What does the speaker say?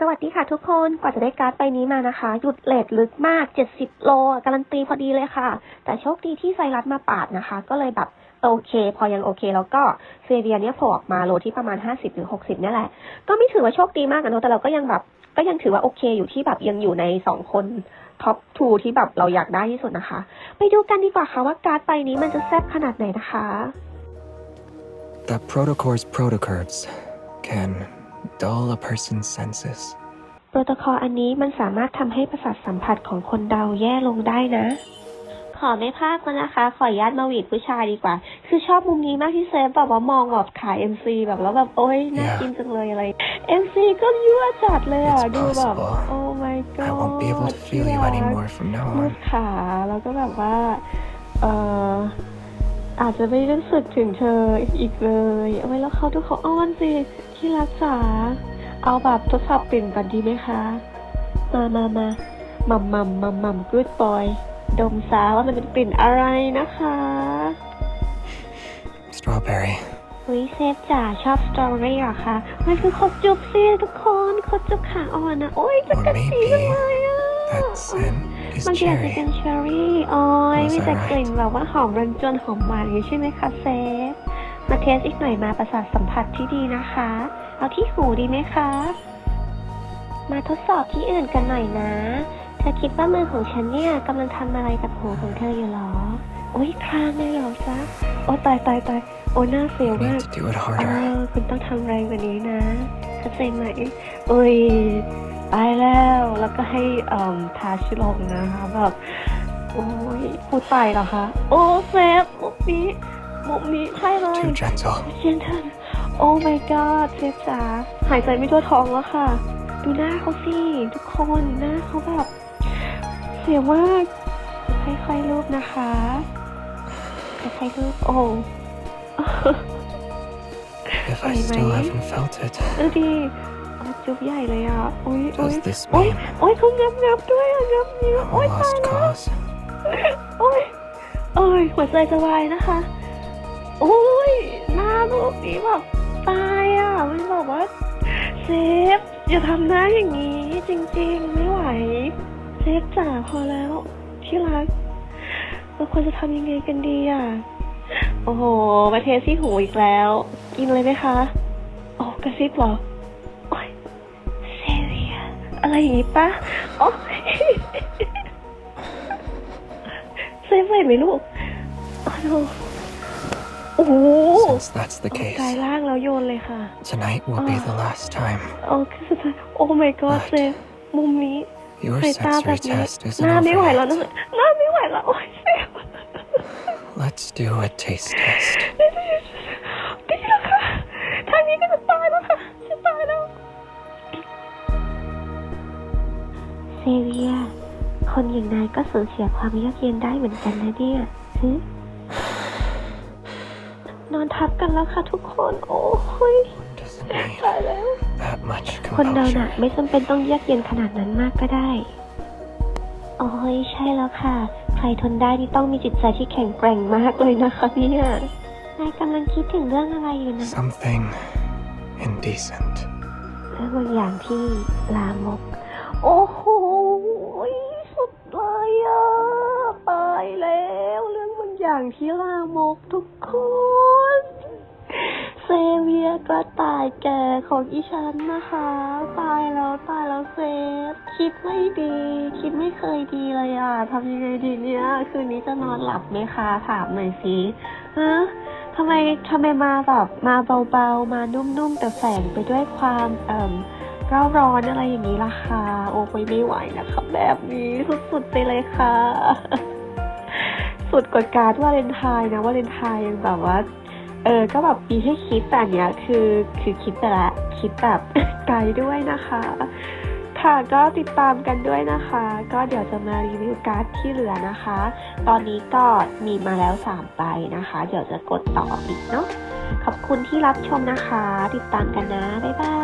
สวัสดีค่ะทุกคนกว่าจะได้การ์ดใบนี้มานะคะ หยุดเลทลึกมาก 70 โลการันตีพอดีเลยค่ะ แต่โชคดีที่ไซรัสมาปาดนะคะ ก็เลยแบบโอเค พอยังโอเค แล้วก็เซเวียเนี่ยโผล่ออกมาโลที่ประมาณ 50หรือ60นี่แหละ ก็ไม่ถือว่าโชคดีมากนเนอะแต่เราก็ยังแบบก็ยังถือว่าโอเคอยู่ที่แบบยังอยู่ใน2คนท็อปทูที่แบบเราอยากได้ที่สุดนะคะ ไปดูกันดีกว่าค่ะว่าการ์ดใบนี้มันจะแซ่บขนาดไหนนะคะ The Protocors Protocurs can dull a person's senses. โปรโตคอลอันนี้มันสามารถทำให้ประสาทสัมผัสของคนเราแย่ลงได้นะ ขอไม่พลาดมานะคะ ขออนุญาตมาหวีดผู้ชายดีกว่า คือชอบมุมนี้มากที่เซฟแบบว่ามองแบบขาย MC แบบแล้วแบบโอ๊ยน่า Yeah. กินจังเลยอะไร MC ก็ยั่วจัดเลยอะ It's ดูแบบ possible. โอ้ my god I won't be able to feel you ที่รัก anymore from now ลู on. กขาแล้วก็แบบว่า เอ่อ อาจจะไม่รู้สึกถึงเธออีกเลย เอาไว้แล้วเขาทุกเขาอ้อนสิที่รักษาเอาแบบทดสอบกลิ่นก่อนดีไหมคะ มามามามัมมัมมัมมัมกูดบอย ดมซาว่ามันเป็นกลิ่นอะไรนะคะ Strawberry. วิเซฟจ๋าชอบสตรอเบอรี่เหรอคะมันคือคดจุบสิทุกคนคดจุบขาอ่อนนะโอ๊ยจะ Or กระสี maybe จังเลยอะ that scent is บางทีอาจจะเป็ cherry. นเชอร์รี่โอ้ย Those มีแต่ are กลิ่นแบบว่าหอมรันจวนหอมหวานอย่างนี้ใช่ไหมคะเซฟมาเทสอีกหน่อยมาประสาทสัมผัสที่ดีนะคะ เอาที่หูดีไหมคะ มาทดสอบที่อื่นกันหน่อยนะ เธอคิดว่ามือของฉันเนี่ยกำลังทำอะไรกับหูของเธออยู่หรอ โอ๊ยคลางเลยเหรอจ๊ะโอ้ตายตายตายโอ้ยน่าเสียว You มาก need to do it เอ harder. อคุณต้องทำแรงกว่านี้นะเข้าใจไหมเอ้ยตายแล้วแล้วก็ให้เอ่อทาชิลงนะคะแบบ โอ้ยพูดไปเหรอคะ โอ้เซฟมุกนี้มุกนี้ใช่เลย Too gentle. เจนทันโอ้ my god เซฟจ๋าหายใจไม่ทั่วท้องแล้วค่ะ ดูหน้าเขาสิ ทุกคนหน้าเขาแบบ เสียมากค่อยๆรูปนะคะค่อยๆรูปโอ้ If I Wait, still wait. haven't felt it, ดูดิโอ้จุบใหญ่เลยอะโอ้ยโอ้ย does this โอ้ย mean โอ้ยเขางับงับด้วยอะงับนิ้ว I'm โอ้ย a ตาย lost แล้ว cause? โอ้ยโอ้ยหัวใจจะวายนะคะ โอ้ยหน้าลูกนี้แบบตายอะมันบอกว่าเซฟอย่าทำหน้าอย่างนี้ จริง ๆ ไม่ไหว เซฟจ๋าพอแล้วที่รักเราควรจะทำยังไงกันดีอะ โอ้โหมาเทสที่หูอีกแล้ว กินเลยไหมคะโอ้กระซิบเหรอโอ้ยเซเวียอะไรอย่างงี้ปะโอ้ ยเซฟไหวไหมลูกโอ้โหโอ้โห Since that's the กลาย case, ร่างแล้วโยนเลยค่ะ tonight will be the last time. โอ้คือสุดท้ายโอ้ my god เซฟมุมนี้ Your สายตาแบ sensory บนี้ test หน้า isn't ไม่ไหว over แล้ว yet. นะหน้าไม่ไหวแล้วโอ้ยเซฟ Let's do a taste test. ดีแล้วค่ะทางนี้ก็จะตายแล้วค่ะจะตายแล้วเซเวีย คนอย่างนายก็สูญเสียความเยือกเย็นได้เหมือนกันนะเนี่ยฮึนอนทับกันแล้วค่ะทุกคน โอ้ย Doesn't need ตายแล้ว that much คนเราน่ะ composure. ไม่จำเป็นต้องเยือกเย็นขนาดนั้นมากก็ได้ โอ้ยใช่แล้วค่ะ ใครทนได้นี่ต้องมีจิตใจที่แข็งแกร่งมากเลยนะคะเนี่ยนายกำลังคิดถึงเรื่องอะไรอยู่นะ Something indecent. เรื่องบางอย่างที่ลามก โอ้โห องบางอย่างที่ลามกทุกคน เซเวียกระต่ายแก่ของอีฉันนะคะ ตายแล้วตายแล้วเซฟ คิดไม่ดี คิดไม่เคยดีเลยอะทำยังไงดีเนี่ย คืนนี้จะนอนหลับไหมคะ ถามหน่อยสิฮะทำไมทำไมมาแบบมาเบาๆ มานุ่มๆ แต่แฝงไปด้วยความเอ่มเร่าร้อนอะไรอย่างนี้ล่ะคะโอ้ยไม่ไหวนะคะ แบบนี้สุดๆไปเลยค่ะ สุดกว่าการวาเลนไทน์นะวาเลนไทน์ยังแบบว่า เออ ก็แบบมีให้คิดแต่เนี้ยคือคือคิดแต่ละคิดแบบไกลด้วยนะคะ ค่ะก็ติดตามกันด้วยนะคะ ก็เดี๋ยวจะมารีวิวการ์ดที่เหลือนะคะ ตอนนี้ก็มีมาแล้ว3ใบนะคะ เดี๋ยวจะกดต่ออีกเนาะขอบคุณที่รับชมนะคะ ติดตามกันนะ บ๊ายบาย